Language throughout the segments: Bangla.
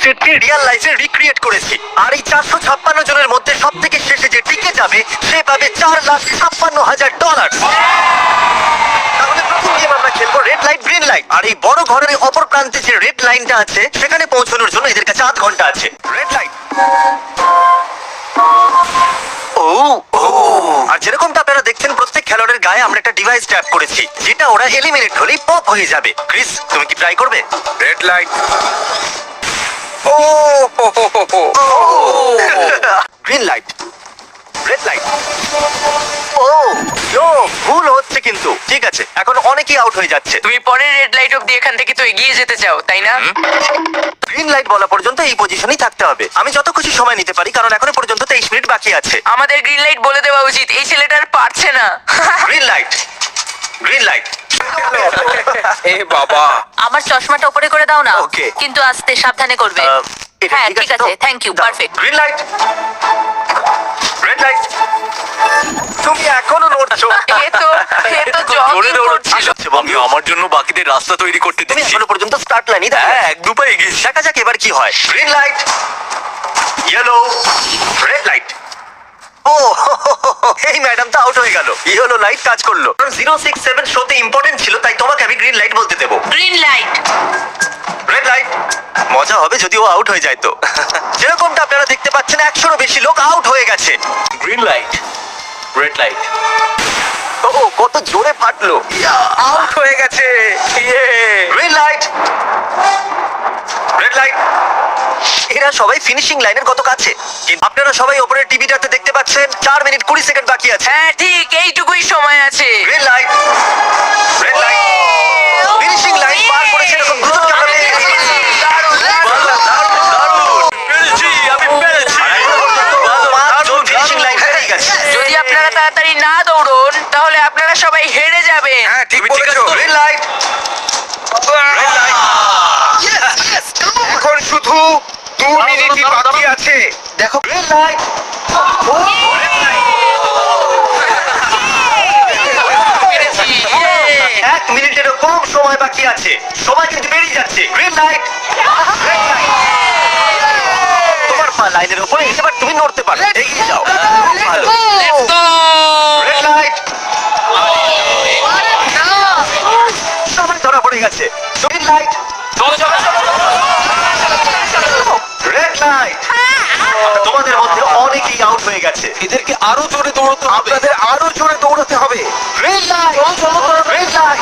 স্ট্রিটকে রিয়েল লাইফে রিক্রিয়েট করেছি। আর এই চারশো ছাপ্পান্ন জনের মধ্যে সব থেকে শেষে যে টিকে যাবে সে পাবে চার লাখ ছাপ্পান্ন হাজার ডলার তাহলে প্রথম গেম আমরা খেলব রেড লাইট গ্রিন লাইট আর এই বড় ঘরের অপর প্রান্তে যে রেড লাইনটা আছে সেখানে পৌঁছানোর জন্য এদের কাছে আধ ঘণ্টা আছে। রেড লাইট ও ও। আর যেরকমটা আপনারা দেখছেন প্রত্যেক খেলোয়াড়ের গায়ে আমরা একটা ডিভাইস ট্যাপ করেছি যেটা ওরা এলিমিনেট হলেই পপ হয়ে যাবে। ক্রিস তুমি কি ট্রাই করবে? রেড লাইট ও। গ্রিন লাইট রেড লাইট ও ইয়ো ভুল হচ্ছে কিন্তু। ঠিক আছে এখন অনেকেই আউট হয়ে যাচ্ছে। তুমি পরের রেড লাইট অব্দি এখান থেকে তো এগিয়ে যেতে চাও তাই না? গ্রিন লাইট বলা পর্যন্ত এই পজিশনেই থাকতে হবে। আমি যত খুশি সময় নিতে পারি কারণ এখনও পর্যন্ত তেইশ মিনিট বাকি আছে। আমাদের গ্রিন লাইট বলে দেওয়া উচিত এই ছেলেটা আর পারছে না। গ্রিন লাইট গ্রিন লাইট এ বাবা। আমার চশমাটা উপরে করে দাও না। Okay. কিন্তু আস্তে সাবধানে করবে। এটা হ্যাঁ ঠিক আছে thank you perfect green light red light তুমি এখনও নড়ছো। এ তো এ তো জগিং করছিল। আমি আমার জন্য বাকিদের রাস্তা তৈরি করতে তুমি এখনও পর্যন্ত স্টার্ট লাইনই হ্যাঁ এক দু পা এগিয়ে। দেখা যাক এবার কি হয়। Green light yellow red light ও এই ম্যাডাম তো আউট হয়ে গেল। ইয়েলো লাইট কাজ করল। জিরো সিক্স সেভেন শোতে ইম্পর্টেন্ট ছিল তাই তোমাকে আমি গ্রিন লাইট বলতে দেবো। গ্রিন লাইট রেড লাইট মজা হবে যদি ও আউট হয়ে যায় তো। যেরকমটা আপনারা দেখতে পাচ্ছেন একশোরও বেশি লোক আউট হয়ে গেছে। গ্রিন লাইট রেড লাইট ও কত জোরে ফাটলো। আউট হয়ে গেছে। ইয়ে গ্রিন লাইট রেড লাইট এরা সবাই ফিনিশিং লাইনের কত কাছে কিন্তু আপনারা সবাই ওপরের টিভিটাতে দেখতে পাচ্ছেন চার মিনিট কুড়ি সেকেন্ড বাকি আছে। হ্যাঁ ঠিক এইটুকুই সময় আছে। Green light red light finishing line পার করেছে এরকম আমরা পেয়ে গেছি পাঁচজন finishing line গেছে। যদি আপনারা তাড়াতাড়ি না দৌড়ন তাহলে আপনারা সবাই হেরে যাবেন। হ্যাঁ ঠিক তুমি ঠিক বলেছ। আছো? Green light, red light. এখন শুধু দু মিনিটই বাকি আছে। দেখো। গ্রিন লাইট এক মিনিটেরও কম সময় বাকি আছে। সময় কিন্তু বেরিয়ে যাচ্ছে। গ্রিন লাইট তোমার পা লাইনের উপরে এবার তুমি নড়তে পারো। এগিয়ে যাও। ভালো। রেড লাইট সবাই ধরা পড়ে গেছে। গ্রিন লাইট হয়ে গেছে। এদেরকে আরও জোরে দৌড়তে হবে। আপনাদের আরও জোরে দৌড়াতে হবে। রেড লাইট রেড লাইট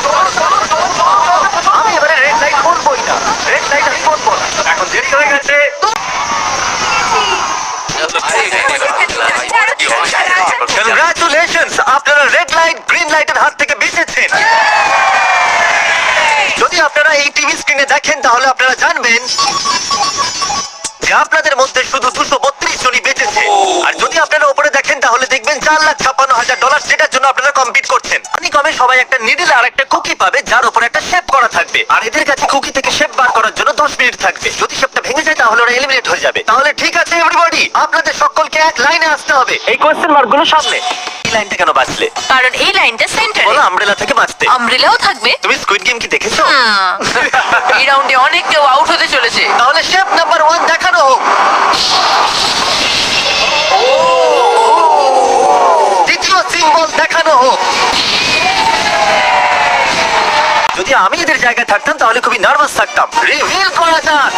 আমি এবারে রেড লাইট করবই না। রেড লাইট আমি করব না। এখন দেরি হয়ে গেছে। কংগ্রাচুলেশনস আপনারা রেড লাইট গ্রিন লাইটের হাত থেকে বেঁচেছেন। যদি আপনারা এই টিভি স্ক্রিনে দেখেন তাহলে আপনারা জানবেন যে আপনাদের মধ্যে শুধু দুশো বত্রিশ জনই বেঁচেছে। আর যদি আপনারা উপরে দেখেন তাহলে দেখবেন চার লাখ ছাপ্পান্ন হাজার ডলার যেটার জন্য আপনারা কম্পিট করছেন। পানি কমে সবাই একটা নিডল আর একটা কুকি পাবে যার উপর একটা শেপ করা থাকবে। আর এদের কাছে কুকি থেকে শেপ বার করার জন্য দশ মিনিট থাকবে। যদি শেপটা ভেঙে যায় তাহলে ওরা এলিমিনেট হয়ে যাবে। তাহলে ঠিক আছে এভরিবডি আপনাদের সকলকে এক লাইনে আসতে হবে। এই কোয়েশ্চেন মার্কগুলো সামনে। এই লাইনটা কেন বাঁচলে? কারণ এই লাইনটা সেন্টারে বলো আমব্রেলা থেকে বাঁচতে। আমব্রেলাও থাকবে। তুমি স্কুইড গেম কি দেখেছ? এই রাউন্ডে অনেক কেউ আউট হতে চলেছে। জায়গায় থাকতাম তাহলে খুবই নার্ভাস থাকতাম। রিভিল করা যাক।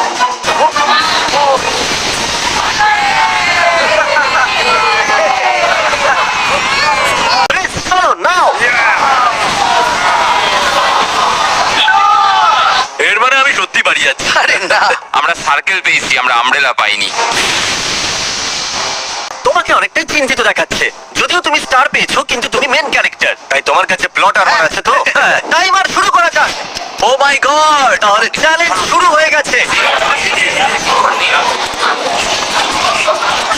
এর মানে আমি সত্যি বাড়ি যাচ্ছি আরে না। আমরা সার্কেল পেয়েছি আমরা আমব্রেলা পাইনি। তোমাকে অনেকটাই চিন্তিত দেখাচ্ছে। যদিও তুমি স্টার পেয়েছ কিন্তু তুমি মেন ক্যারেক্টার তাই তোমার কাছে প্লট আর আছে তো টাইমার শুরু করা যাক ও মাই গড তাহলে চ্যালেঞ্জ শুরু হয়ে গেছে।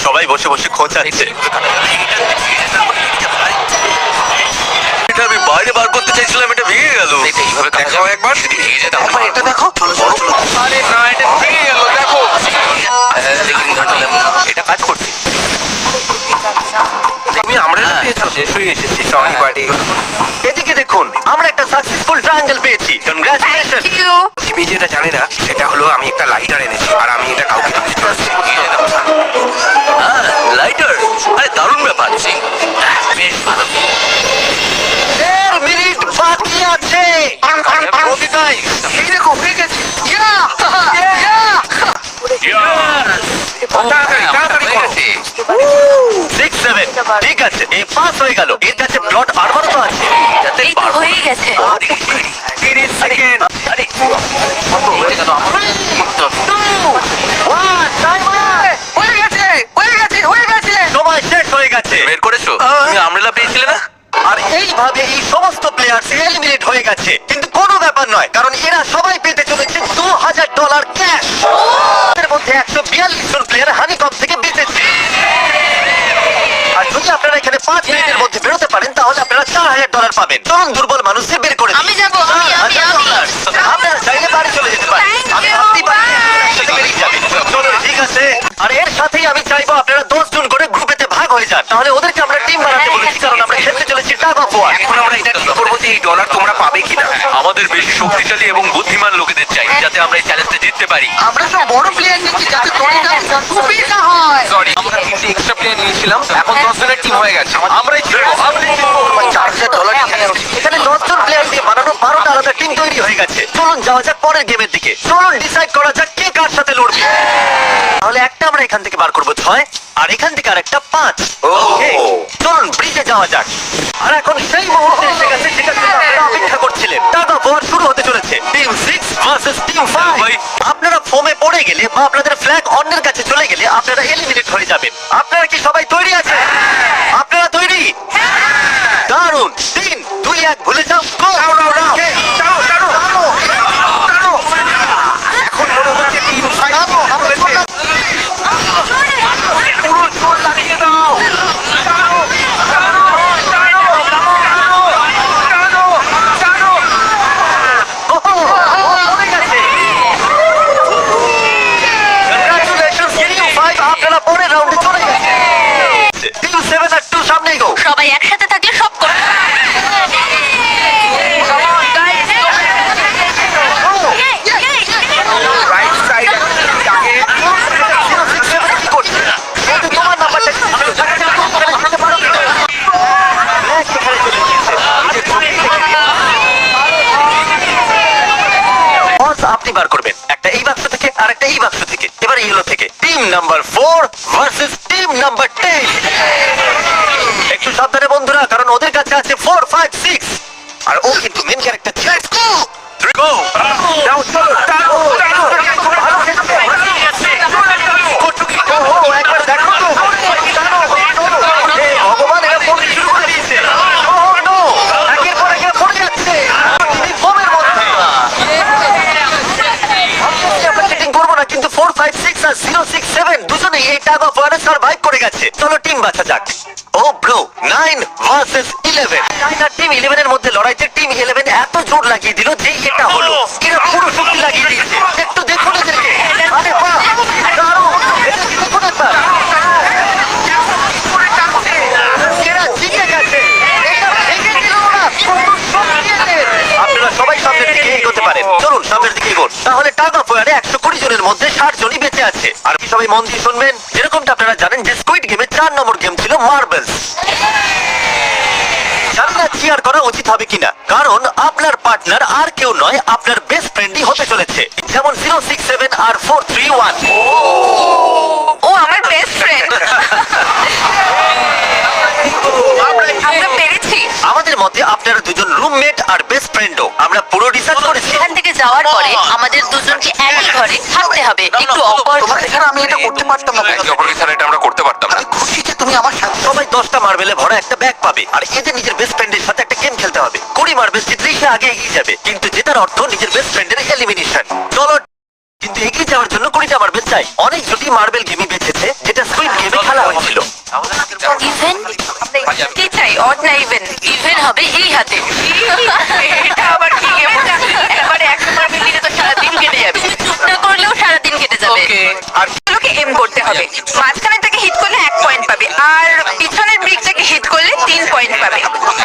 সবাই বসে বসে খোঁচাচ্ছে। এটা আমি বাইরে বার করতে চাইছিলাম এটা ভেঙে গেল। দেখাও একবার। এটা দেখো আরে না এটা ভেঙে গেল দেখো। এটা কাজ করছে। শেষ হয়ে। এসেছি সরি বাড়ি এদিকে দেখুন আমরা একটা সাকসেসফুল ট্রায়াঙ্গেল পেয়েছি। কনগ্রাচুলেশন আমি যেটা জানি না সেটা হলো আমি একটা লাইটার এনেছি আর আমি এটা কাউকে দিতে চলেছি লাইটার আরে দারুণ ব্যাপার হয়ে গেছে। ইয়া! ইয়া! ঠিক হয়ে গেছে। তিরিশ বের করেছ? তুমি আমরেলা পেয়েছিলে না? আর এইভাবে এই সমস্ত প্লেয়ার এলিমিনেট হয়ে গেছে। কিন্তু কোনো ব্যাপার নয় কারণ এরা সবাই পেতে চলেছে দু হাজার ডলার ক্যাশ এর মধ্যে একশো বিয়াল্লিশ জন প্লেয়ার হানিকম থেকে বেঁচেছে। আর যদি আপনারা এখানে পাঁচ মিনিটের মধ্যে বেরোতে পারেন তাহলে আপনারা চার হাজার ডলার পাবেন তরুণ দুর্বল মানুষদের বের করে। আমি যাব, আমি, আমি, 4,000 আমি। ডলার। আপনারা চাইলে বাড়ি চলে যেতে পারেন আমি ভাবতেই পারি আপনারা একসাথে বেরিয়ে যাবেন। চলো ঠিক আছে আর এর সাথেই আমি চাইব আপনারা দশ জন করে গ্রুপেতে ভাগ হয়ে যান তাহলে ওদেরকে আমরা টিম বানাতে বলেছি কারণ খেলতে চলেছে টাগ অফ ওয়ার এখন আমরা এটা ঠিক করব যে এই ডলার তোমরা পাবে কিনা? আমাদের বেশি শক্তিশালী এবং বুদ্ধিমান লোকেদের চাই যাতে আমরা এই চ্যালেঞ্জটা জিততে পারি। আমরা তো বড় প্লেয়ার নিচ্ছি যাতে দড়িটা খুবই না হয় সরি আমরা তিনটে এক্সট্রা প্লেয়ার নিয়েছিলাম এখন দশ জনের টিম হয়ে গেছে। আমরা চার হাজার ডলার আছে। এখানে দশজন প্লেয়ার দিয়ে বানানো বারোটা আলাদা টিম তৈরি হয়ে গেছে। চলুন যাওয়া যাক পরের গেমের দিকে। চলুন ডিসাইড করা যাক কে কার সাথে লড়বে। তাহলে একটা আমরা এখান থেকে বার করব ছয় আর এখান থেকে আর একটা পাঁচ। ও। Okay, চলুন ব্রিজে যাওয়া যাক। আর এখন সেই মুহূর্তে এসে গেছে যেটা জন্য আপনারা অপেক্ষা করছিলেন। টাগ অফ ওয়ার শুরু হতে চলেছে। Team six versus team five আপনারা ফোমে পড়ে গেলে বা আপনাদের ফ্ল্যাগ অন্যের কাছে চলে গেলে আপনারা এলিমিনেট হয়ে যাবেন। আপনারা কি সবাই তৈরি আছেন? আপনারা তৈরি? দারুণ তিন দুই এক ভুলে যাও। Go! Okay, টানো, টানো, টানো, টানো। এখন মনে হচ্ছে টিম ফাইভ টানো, আমরা করলাম। পুরো জোর লাগিয়ে দাও টানো, টানো, টানো, টানো, টানো, টানো। ওহো, ও পড়ে গেছে। Congratulations, Team Five, আপনারা পরের রাউন্ডে চলে গেছে টিম সেভেন আর টু সামনে গো সবাই একসাথে থাকলে সব করে রাইট সাইড আগে জিরো সিক্স সেভেন কি করছে কিন্তু তোমার নাম্বারটা কি ছিল? দেখা যাক তুমি ওখানে যেতে পারো কিনা। ব্ল্যাক এখানে চলে গিয়েছে। যে ট্রফি থেকে- বস আপনি বার করবেন একটা এই বাক্স থেকে আর একটা এই বাক্স থেকে এবার ইয়েলো থেকে team number four versus team number ten একটু সাবধানে বন্ধুরা কারণ ওদের কাছে আছে ফোর ফাইভ সিক্স আর ও কিন্তু মেন ক্যারেক্টার ছিল Go! দাও চলো টানো টানো খুব ভালো খেলছে। করছ কি? ও, ও, একবার দেখো তো। টানো, টানো। হে ভগবান, এরা পড়তে শুরু করে দিয়েছে। ও, no! একের পর এক এরা পড়ে যাচ্ছে। তিনি ফোমের মধ্যে। ভাবতেছি আমরা cheating করব না, কিন্তু four, five, six আর zero, six, seven দুজনেই এই tug of war-এ survive করে গেছে। চলো টিম বাছা যাক। ও ব্রো নাইন ভার্সেস ইলেভেন আর টিম ইলেভেনের মধ্যে লড়াইতে টিম ইলেভেন এত জোর লাগিয়ে দিল যে এটা হলো। এরা পুরো শক্তি লাগিয়ে দিয়েছে একটু দেখুন এদেরকে আরে বাহ দারুণ এদেরকে দেখুন একবার এরা জিতে গেছে এটা ভেঙে দিল ওরা কত শক্তি এদের। আপনারা সবাই সামনের দিকে এগোতে পারেন চলুন সামনের দিকে এগোন তাহলে টাগ অফ ওয়ারে একশো কুড়ি জনের মধ্যে ষাট জনই বেঁচে আছে আর কি সবাই মন দিয়ে শুনবেন? যেরকমটা আপনারা জানেন যে স্কুইড গেমে চার নম্বর গেম ছিল মার্বেলস জানি না চিয়ার করা উচিত হবে কিনা? কারণ আপনার পার্টনার আর কেউ নয়, আপনার বেস্ট ফ্রেন্ডই হতে চলেছে। যেমন জিরো সিক্স সেভেন আর ফোর থ্রি ওয়ান ও আমার বেস্ট ফ্রেন্ড আমরা পেরেছি আমাদের মতে আপনারা দুজন রুমমেট আর বেস্ট ফ্রেন্ডও আমরা পুরো রিসার্চ করেছি। এখান থেকে যাওয়ার পরে আমাদের দুজনকে একই ঘরে থাকতে হবে। একটু অকওয়ার্ড তোমাকে ছাড়া আমি এটা করতে পারতাম না। একে অপরকে ছাড়া এটা আমরা করতে পারতাম না। খুশি যে তুমি আমার সাথে সবাই দশটা মার্বেলে ভরা একটা ব্যাগ পাবে। আর এদের নিজের বেস্ট ফ্রেন্ডের সাথে একটা গেম খেলতে হবে। কুড়ি মার্বেল জিতলেই সে আগে এগিয়ে যাবে। কিন্তু জেতার অর্থ নিজের বেস্ট ফ্রেন্ডের এলিমিনেশন চলো কিন্তু এগিয়ে যাওয়ার জন্য কুড়িটা মার্বেল চাই। অনেক জুটি মার্বেল গেমই বেঁচেছে যেটা স্কুইড গেমে খেলা হয়েছিল। ইভেন কি চাই? অড না ইভেন ইভেন হবে এই হাতে। এটা আবার কি? একবারে একশো বার মিলিয়ে তো সারাদিন কেটে যাবে। চুপ না করলেও সারাদিন কেটে যাবে। আর গুলোকে এম করতে হবে। মাঝখানে থেকে হিট করলে এক পয়েন্ট পাবে। আর পিছনের ব্রিকটাকে হিট করলে তিন পয়েন্ট পাবে।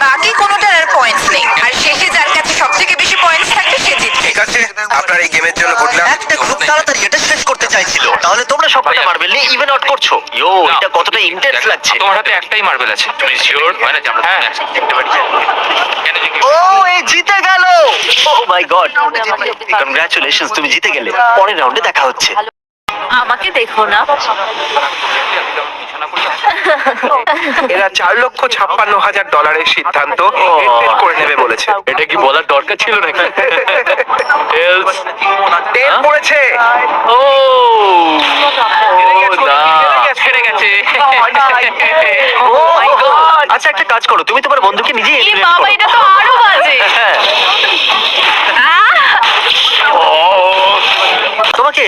বাকি কোনোটার আর পয়েন্টস নেই। আর শেষে যার কাছে সবথেকে বেশি পয়েন্টস থাকবে সে জিতবে। ঠিক আছে আপনার এই গেমের জন্য গুড লাক একটা গ্রুপ তাড়াতাড়ি এটা শেষ করতে চাইছিল তাহলে তোমরা সবকটা মার্বেল নিয়ে ইভেন আউট করছ। ইয়ো এটা কতটা ইন্টেন্স লাগছে। তোমার হাতে একটাই মার্বেল আছে। তুমি শিওর হয় না যে আমরা হ্যাঁ। ও এই জিতে গেল! ও মাই গড কংগ্রাচুলেশনস তুমি জিতে গেলে। পরের রাউন্ডে দেখা হচ্ছে। আমাকে দেখো না। এরা চার লক্ষ ছাপ্পান্ন হাজার ডলারের সিদ্ধান্ত হেরফের করে নেবে বলেছে। এটা কি বলার দরকার ছিল নাকি? টেন পড়েছে। ও। না। হেরে গেছে। আচ্ছা একটা কাজ করো। তুমি তোমার বন্ধুকে eliminate বাবা এটা তো আরও বাজে হ্যাঁ তোমাকে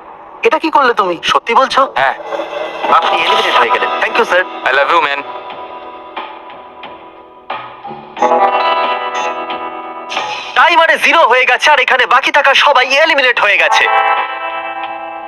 এটা কি করলে তুমি? সত্যি বলছো? হ্যাঁ। আপনি এলিমিনেট হয়ে গেলেন। Thank you sir I love you man টাইমারে zero হয়ে গেছে আর এখানে বাকি থাকা সবাই এলিমিনেট হয়ে গেছে।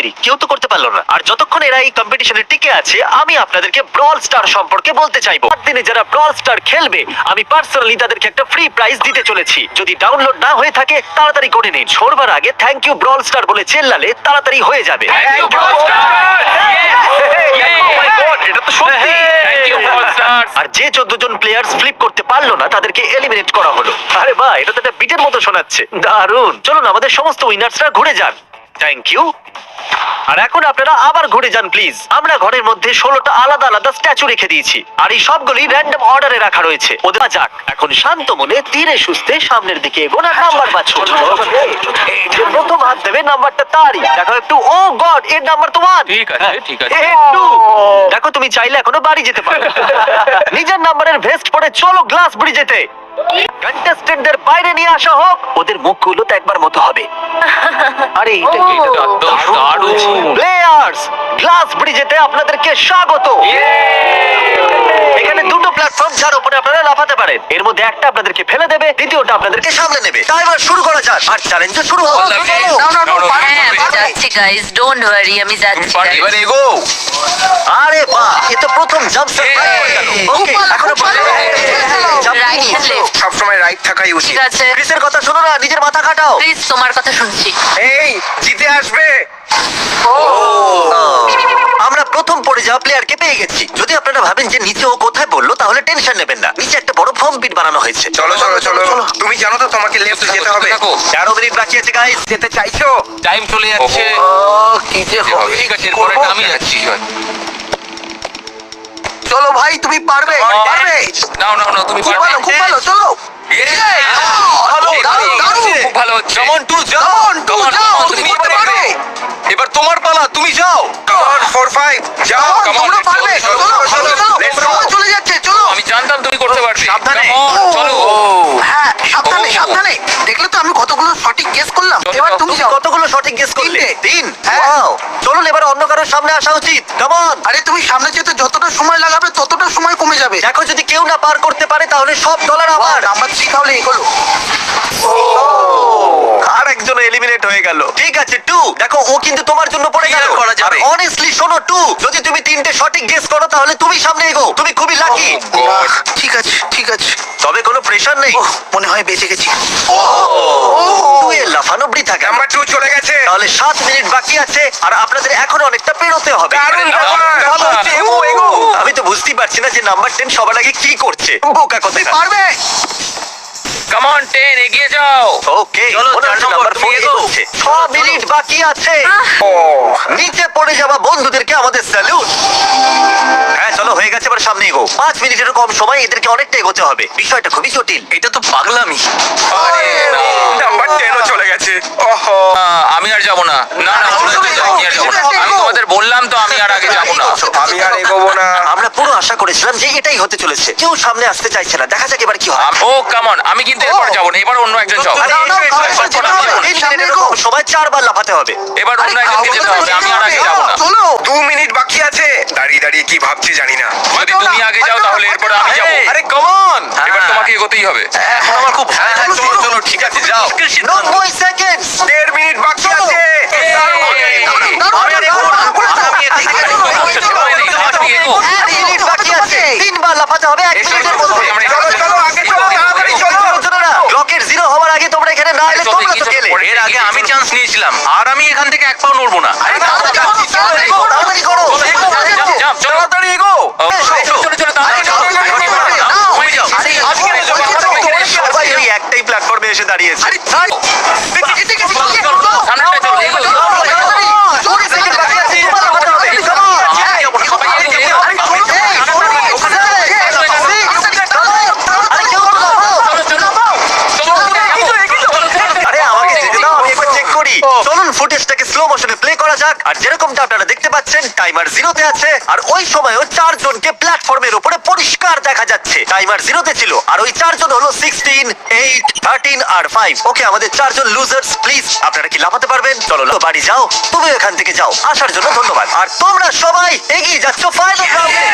অত্যারি কেউ তো করতে পারল না। আর যতক্ষণ এরা এই কম্পিটিশনে টিকে আছে আমি আপনাদেরকে ব্রল স্টার সম্পর্কে বলতে চাইব। দিনে যারা ব্রল স্টার খেলবে আমি পার্সোনালি তাদেরকে একটা ফ্রি প্রাইজ দিতে চলেছি। যদি ডাউনলোড না হয়ে থাকে তাড়াতাড়ি করে নিন। ছোড়বার আগে থ্যাংক ইউ ব্রল স্টার বলে চেল্লালে তাড়াতাড়ি হয়ে যাবে। এটা তো সত্যি। স্টার্স আর যে চোদ্দ জন প্লেয়ার্স ফ্লিপ করতে পারল না তাদেরকে এলিমিনেট করা হলো। আরে বাহ এটা তো একটা বিটের মতো শোনাচ্ছে। দারুণ। চলুন আমাদের সমস্ত উইনার্সরা ঘুরে যান। থ্যাংক ইউ আর এখন আপনারা আবার ঘুরে যান প্লিজ আমরা ঘরের মধ্যে ষোলোটা আলাদা আলাদা স্ট্যাচু রেখে দিয়েছি। আর এই সবগুলি র্যান্ডম অর্ডারে রাখা রয়েছে। ওদের যাক। এখন শান্ত মনে ধীরে সুস্থে সামনের দিকে এগোন আর নাম্বার যে প্রথম হাত দেবে নাম্বারটা তারই। দেখো একটু ও গড এর নাম্বার তো ওয়ান ঠিক আছে ঠিক আছে। দেখো তুমি চাইলে এখনও বাড়ি যেতে পারো। নিজের নাম্বারের ভেস্ট পরে চলো গ্লাস ব্রিজেতে কন্টেস্টেন্টদের বাইরে নিয়ে আসা হোক ওদের মুখগুলো তো একবার মতো হবে আরে এটা কি? এটা তো একদম দারুণ প্লেয়ার্স গ্লাস ব্রিজেতে আপনাদেরকে স্বাগত এখানে দুটো প্ল্যাটফর্ম যার উপরে আপনারা লাফাতে পারেন এর মধ্যে একটা আপনাদেরকে ফেলে দেবে দ্বিতীয়টা আপনাদেরকে সামলে নেবে টাইমার শুরু করা যাক আর চ্যালেঞ্জ শুরু হোক হ্যাঁ আমি যাচ্ছি গাইস ডোন্ট ওয়ারি আমি যাচ্ছি guys. এবার এগো আরে বাহ এ তো প্রথম জাম্প ওকে এখনও রাইট লেফট সবসময় রাইট থাকাই উচিত। ঠিক আছে ক্রিসের কথা শোনো না নিজের মাথা খাটাও। প্লিজ তোমার কথা শুনছি। এই জিতে আসবে। আমরা প্রথম পড়ে যাওয়া প্লেয়ারকে পেয়ে গেছি। যদি আপনারা ভাবেন যে নিচে ও কোথায় বলল তাহলে টেনশন নেবেন না। নিচে একটা বড় ফর্ম পিট বানানো হয়েছে। চলো চলো চলো তুমি জানো তো তোমাকে লেফট যেতে হবে। তেরো মিনিট বাকি আছে গাইস যেতে চাইছো? টাইম চলে যাচ্ছে। কি যে ঠিক আছে এরপরে আমি যাচ্ছি। চলো ভাই তুমি পারবে পারবে। নাও নাও নাও তুমি খুব পারবে। ভালো খুব ভালো চলো। এবারে পারবে। এবার তোমার পালা তুমি যাও। ফোর ফাইভ যাও তোমরা পারবে। চলো, যাচ্ছে চলো। আমি জানতাম তুমি করতে পারছ সাবধানে। চলো। হ্যাঁ সাবধানে দেখলে তো আমি কতগুলো সঠিক গেস করলাম। এবার তুমি তুমি যাও। কতগুলো সঠিক গেস করলে? তিনটে। তিন হ্যাঁ। Wow! চলুন এবার অন্য কারোর সামনে আসা উচিত। কেমন আরে তুমি সামনে যেতে যতটা সময় লাগাবে ততটা সময় কমে যাবে। দেখো যদি কেউ না পার করতে পারে তাহলে সব ডলার আমার। আমার থ্রি তাহলে এগোলো। আর একজন এলিমিনেট হয়ে গেল। ঠিক আছে টু দেখো ও কিন্তু তোমার জন্য পড়ে গেল। করা যাবে? অনেস্টলি শোনো টু যদি তুমি তিনটে সঠিক গেস করো তাহলে তুমি সামনে এগো। তুমি খুবই লাকি ঠিক আছে ঠিক আছে। তবে কোনো প্রেশার নেই। ওহ, মনে হয় বেঁচে গেছি। টু এর লাফানো বৃথা কেন নাম্বার টু চলে গেছে। তাহলে সাত মিনিট বাকি আছে আর আপনাদের এখন অনেকটা পেরোতে হবে। দারুণ ব্যাপার। ভালো হচ্ছে, এগো, এগো। আমি তো বুঝতেই পারছি না যে নাম্বার টেন সবার আগে কি করছে। বোকা কোথায় পারবে? কাম অন 10 এগিয়ে যাও। ওকে চলো, চার নম্বর, তুমি এগো। এগোচ্ছে। ছ মিনিট বাকি আছে। নিচে পড়ে যাওয়া বন্ধুদেরকে আমাদের স্যালুট হ্যাঁ চলো হয়ে গেছে এবার সামনে এগো। পাঁচ মিনিটের কম সময় এদেরকে অনেকটা এগোতে হবে। বিষয়টা খুবই জটিল। এটা তো পাগলামি। আরে নাম্বার টেনও চলে গেছে। ওহো। আহ, আমি আর যাব না। না না তোমরা যাও, আমি আর যাব না আমি তোমাদের বললাম তো আমি আর আগে যাব না। আমি আর এগোবো না। আমরা পুরো আশা করেছিলাম যে এটাই হতে চলেছে। কেউ সামনে আসতে চাইছে না। দেখা যাক এবার কি হয়। আম- ও কাম অন আমি কিন্তু এরপর যাব না এবার অন্য একজন যাও। আরে, এসো, এসো, এসো। সামনে এগো। চারবার লাফাতে হবে। এবার অন্য একজনকে যেতে হবে আমি আর আগে যাব না। চলো দাঁড়িয়ে দাঁড়িয়ে কি ভাবছি জানি না। যদি তুমি আগে যাও তাহলে এরপরে আমি যাব। আরে কমন এবার তোমাকে এগোতেই হবে। এখন আমার খুব ভয় হ্যাঁ। চলো, চলো, ঠিক আছে, যাও। নব্বই সেকেন্ড দেড় মিনিট বাকি আছে আমি এর থেকে তাড়াতাড়ি এগো। মিনিট বাকি আছে তিনবার লাফাতে হবে এক এসো, মিনিটের এসো, মধ্যে আমরা চলো চলো আগে চলো তাড়াতাড়ি চলো ক্লকের জিরো হওয়ার আগে তোমরা এখানে না এলে চলো, তোমরা তো এগিয়ে চলো, গেলে পরে। এর আগে আমি চান্স নিয়েছিলাম আর আমি এখান থেকে এক পাও নড়বো না তাড়াতাড়ি করো জাম্প, চলো। তাড়াতাড়ি এগো এসো, এসো, চলো, চলো, তাড়াতাড়ি যাও। হয়ে যাও। আরে, আজকে এসো, তাড়াতাড়ি এখানে এসো। সবাই ওই একটাই প্ল্যাটফর্মে এসে দাঁড়িয়েছে সামনেটা চলো, এগো। কুড়ি সেকেন্ড বাকি আছে তিনবার লাফাতে হবে Come on! সবাই এগো, সবাই এগো, এগো। আরে কেউ কোনো আরে আমাকে যেতে দাও আমি একবার চেক করি চলুন ফুটেজটাকে স্লো মোশনে প্লে করা যাক আর যেরকমটা আপনারা দেখতে পাচ্ছেন টাইমার জিরোতে আছে আর ওই সময়ও চারজনকে প্ল্যাটফর্মের উপরে পরিষ্কার দেখা যাচ্ছে। টাইমার জিরোতে ছিল। আর ওই চারজন হলো সিক্সটিন এইট থার্টিন আর ফাইভ ওকে আমাদের চারজন লুজার্স প্লিজ আপনারা কি লাফাতে পারবেন? চলো লো, বাড়ি যাও। তুমি এখান থেকে যাও। আসার জন্য ধন্যবাদ। আর তোমরা সবাই এগিয়ে যাচ্ছ ফাইনাল রাউন্ডে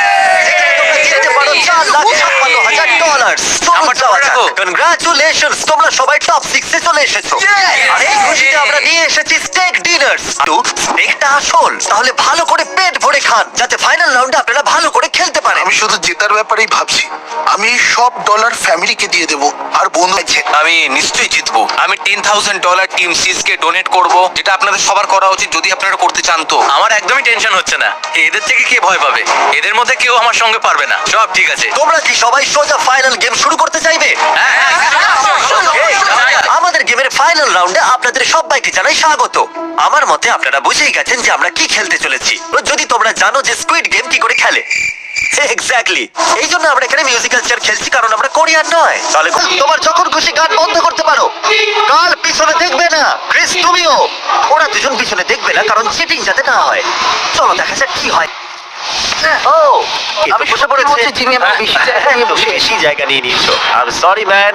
তোমরা জিততে পারো চার লাখ ছাপ্পান্ন হাজার ডলার নাম্বারটা রাখো। কনগ্রাচুলেশনস তোমরা সবাই টপ সিক্সে চলে এসেছ। আর এই খুশিতে আমরা নিয়ে এসেছি স্টেক ডিনার্স তো স্টেকটা আসল তাহলে ভালো করে পেট ভরে খান যাতে ফাইনাল রাউন্ডে আপনারা ভালো করে খেলতে পারেন। আমি শুধু জেতার ব্যাপারেই ভাবছি। আমি সব ডলার ফ্যামিলিকে দিয়ে দেবো আর বন্ধু আছে আমি নিশ্চয়ই জিতবো আমি টেন থাউজেন্ড ডলার টিম সিজকে ডোনেট করব যেটা আপনাদের সবার করা উচিত যদি আপনারা করতে চান তো আমার একদমই টেনশন হচ্ছে না এদের থেকে কে ভয় পাবে এদের মধ্যে কেউ আমার সঙ্গে পারবে না সব ঠিক আছে তোমরা কি সবাই সোজা ফাইনাল গেম শুরু করতে চাইবে হ্যাঁ, হ্যাঁ, আমাদের গেমের ফাইনাল রাউন্ডে আপনাদের সবাইকে জানাই স্বাগত আমার মতে আপনারা বুঝেই গেছেন যে আমরা কি খেলতে চলেছি যদি তোমরা জানো যে স্কুইড গেম কি করে খেলে এক্স্যাক্টলি এই জন্য আমরা এখানে মিউজিক্যাল চেয়ার খেলছি, কারণ আমরা কোরিয়ান নয়। তাহলে তোমার যখন খুশি গান বন্ধ করতে পারো। কাল পিছনে দেখবে না, ক্রিস, তুমিও। ওরা দুজন পিছনে দেখবে না, কারণ চিটিং যাতে না হয়। চলো দেখা যাক কি হয়। ও আমি বসে পড়েছি। একটু বেশি জায়গা নিয়ে নিয়েছো। আই সরি ম্যান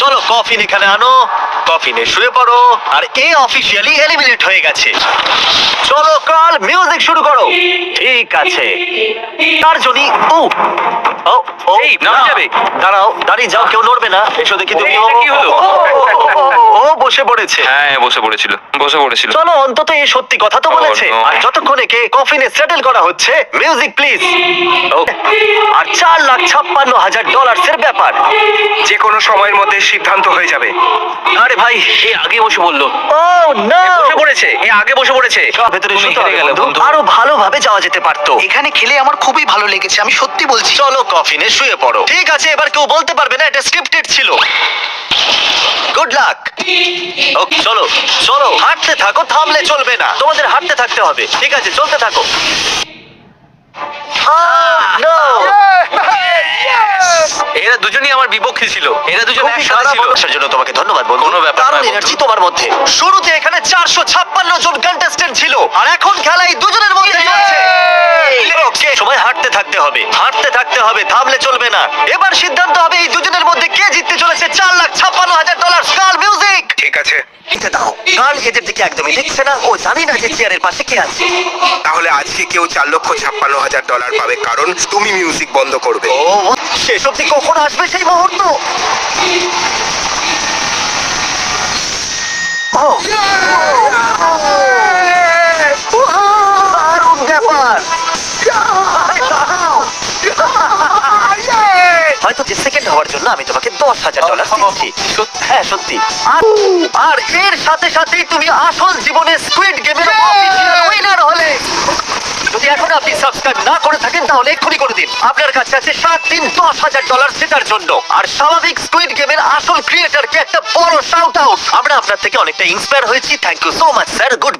চলো কফিন এখানে আনো। কফিনে শুয়ে পড়ো। আর এ অফিসিয়ালি এলিমিনেট হয়ে গেছে। চলো কাল মিউজিক শুরু করো। ঠিক আছে। তার জন্য ও ও ও এই, না। যাবে। দাঁড়াও দাঁড়িয়ে যাও কেউ নড়বে না। এসো দেখি তুমি। কি হলো? ও বসে পড়েছে। হ্যাঁ বসে পড়েছিল বসে পড়েছিল। চলো অন্তত এই সত্যি কথা তো বলেছে. আর যতক্ষণ একে কফিনে সেটেল করা হচ্ছে মিউজিক প্লিজ আর চার লাখ ছাপ্পান্ন হাজার ডলার্স এর ব্যাপার। যে কোনো সময়ের মধ্যে সিদ্ধান্ত হয়ে যাবে। আরে ভাই এ আগে বসে বলল। ও নো বসে পড়েছে এ আগে বসে পড়েছে। ভেতরে শুতে হবে বন্ধু। বন্ধু। আরও ভালোভাবে যাওয়া যেতে পারতো। এখানে খেলে আমার খুবই ভালো লেগেছে আমি সত্যি বলছি। চলো কফিনে শুয়ে পড়ো। ঠিক আছে এবার কেউ বলতে পারবে না এটা স্ক্রিপ্টেড ছিল। গুড লাক চলো চলো। হাঁটতে থাকো থামলে চলবে না। তোমাদের হাঁটতে থাকতে হবে। ঠিক আছে চলতে থাকো। আহ, no! এরা দুজনই আমার বিপক্ষে ছিল। এরা দুজন একসাথে ছিল। অবস্থার জন্য তোমাকে ধন্যবাদ বন্ধু। কোনো ব্যাপার দারুণ নয়, বন্ধু। এনার্জি তোমার মধ্যে। শুরুতে এখানে চারশো ছাপ্পান্ন জন কন্টেস্টেন্ট ছিল। আর এখন খেলা এই দুজনের মধ্যে চলছে ওকে সময় হাঁটতে থাকতে হবে। হাঁটতে থাকতে হবে থামলে চলবে না। এবার সিদ্ধান্ত হবে এই দুজনের মধ্যে কে জিততে চলেছে। চার লাখ ছাপ্পান্ন হাজার ডলার স্কাল মিউজিক ঠিক আছে। দিতে দাও। কাল এদের দিকে একদমই দেখছে না। ও জানি না যে চেয়ারের পাশে কে আছে। তাহলে আজকে কেউ চার লক্ষ ছাপ্পান্ন হাজার ডলার পাবে কারণ তুমি মিউজিক বন্ধ করবে। ও শেষ অব্দি কখন আসবে সেই মুহূর্ত। দারুণ ব্যাপার। হয়তো যে সেকেন্ড হওয়ার জন্য আমি তোমাকে দশ হাজার ডলার দিচ্ছি। হ্যাঁ সত্যি। আর আর এর সাথে সাথেই তুমি আসল জীবনে স্কুইড গেমের অফিসিয়াল উইনার হলে। যদি এখন আপনি সাবস্ক্রাইব না করে থাকেন, তাহলে এক্ষুনি করে দিন। আপনার কাছে আছে সাত দিন, দশ হাজার ডলার সেটার জন্য। আর স্বাভাবিক স্কুইড গেমের আসল ক্রিয়েটারকে একটা বড় শাউট আউট আমরা আপনার থেকে অনেকটা ইন্সপায়ার হয়েছি। Thank you so much sir good